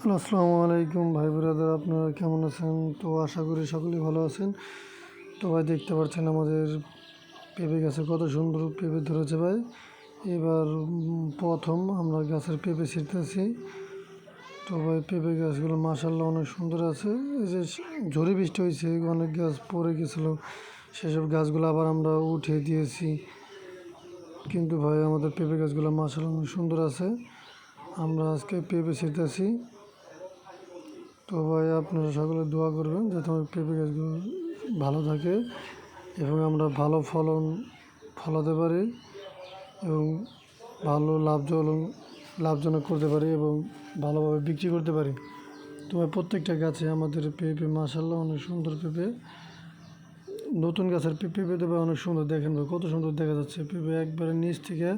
Hello, আসসালামু আলাইকুম ভাই ব্রাদার, আপনারা কেমন আছেন? তো আশা করি সকলেই ভালো আছেন। তো ভাই, দেখতে পাচ্ছেন আমাদের পেঁপে গাছে কত সুন্দর পেঁপে ধরেছে ভাই। এবার প্রথম আমরা গাছের পেঁপে ছিঁড়তেছি। তো ভাই, পেঁপে গাছগুলো মাসাল্লাহ অনেক সুন্দর আছে। এই যে ঝড়ে বৃষ্টি হয়েছে, অনেক গাছ পড়ে গেছিল। সেসব গাছগুলো আবার আমরা উঠিয়ে দিয়েছি। কিন্তু ভাই, আমাদের পেঁপে গাছগুলো মাসাল্লাহ অনেক সুন্দর আছে। আমরা আজকে পেঁপে ছিঁড়তেছি। তো ভাই, আপনারা সকলে দোয়া করবেন যাতে আমার পেঁপে গাছগুলো ভালো থাকে এবং আমরা ভালো ফলন ফলাতে পারি এবং ভালো লাভজনক লাভজনক করতে পারি এবং ভালোভাবে বিক্রি করতে পারি। তো ভাই, প্রত্যেকটা গাছে আমাদের পেঁপে মাসাল্লাহ অনেক সুন্দর পেঁপে। নতুন গাছের পেঁপে দেবে অনেক সুন্দর দেখেন ভাই, কত সুন্দর দেখা যাচ্ছে। পেঁপে একবারে নিচ থেকে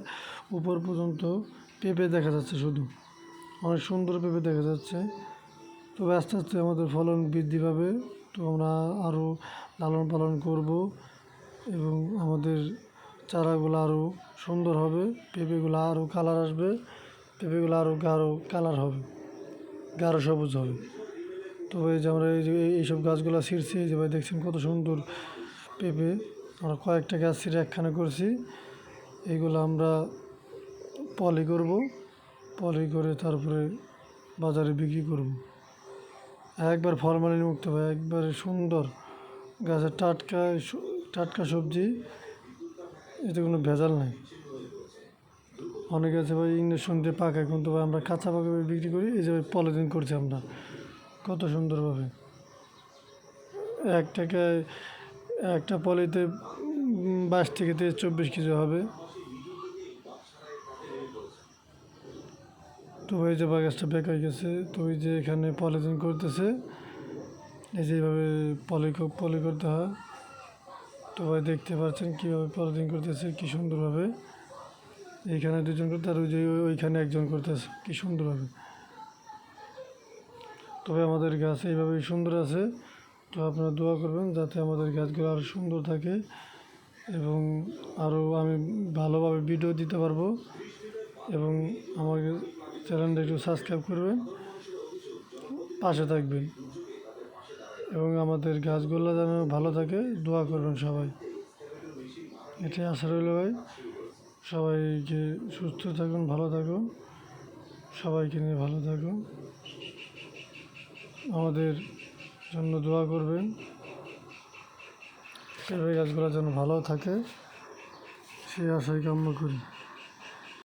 উপর পর্যন্ত পেঁপে দেখা যাচ্ছে শুধু। অনেক সুন্দর পেঁপে দেখা যাচ্ছে। তবে আস্তে আস্তে আমাদের ফলন বৃদ্ধি পাবে। তো আমরা আরও লালন পালন করব এবং আমাদের চারাগুলো আরও সুন্দর হবে, পেঁপেগুলো আরও কালার আসবে, পেঁপেগুলো আরও গাঢ় কালার হবে, গাঢ় সবুজ হবে। তো এই যে আমরা এই যে এই- এইসব গাছগুলো ছিঁড়ছি যে ভাই দেখছেন কত সুন্দর পেঁপে। আমরা কয়েকটা গাছ ছিঁড়ে একখানে করছি। এইগুলো আমরা পলি করব, পলি করে তারপরে বাজারে বিক্রি করব। একবার ফরমালিন মুক্ত ভাই, একবারে সুন্দর গাছের টাটকা টাটকা সবজি, এতে কোনো ভেজাল নাই। অনেকে আছে ভাই ইঞ্জেকশন দিয়ে পাকায়, কিন্তু ভাই আমরা কাঁচা পাকা বিক্রি করি, এই যে পলিথিন করছি আমরা। কত সুন্দরভাবে। এক টাকায় একটা পলিতে বাইশ থেকে তেইশ, চব্বিশ কেজি হবে। তো ওই যে বাগাসটা বেক হয়ে গেছে। তো ওই যে এখানে পলিথিন করতেছে। এই যে এইভাবে পলি পলি করতে হয়। তো ভাই দেখতে পাচ্ছেন কীভাবে পলিথিন করতেছে, কী সুন্দরভাবে। এইখানে দুজন করতে, আর ওই যে ওইখানে একজন করতেছে, কী সুন্দরভাবে। তবে আমাদের গাছ এইভাবেই সুন্দর আছে। তো আপনারা দোয়া করবেন যাতে আমাদের গাছগুলো আরও সুন্দর থাকে এবং আরও আমি ভালোভাবে ভিডিও দিতে পারব এবং আমাকে চ্যানেলটা একটু সাবস্ক্রাইব করবেন, পাশে থাকবেন এবং আমাদের গাছগুলো যেন ভালো থাকে, দোয়া করবেন সবাই। এটাই আশা রইল ভাই। সবাইকে সুস্থ থাকুন, ভালো থাকুন, সবাইকে নিয়ে ভালো থাকুন। আমাদের জন্য দোয়া করবেন গাছগুলো যেন ভালো থাকে, সেই আশাই কাম্য করি।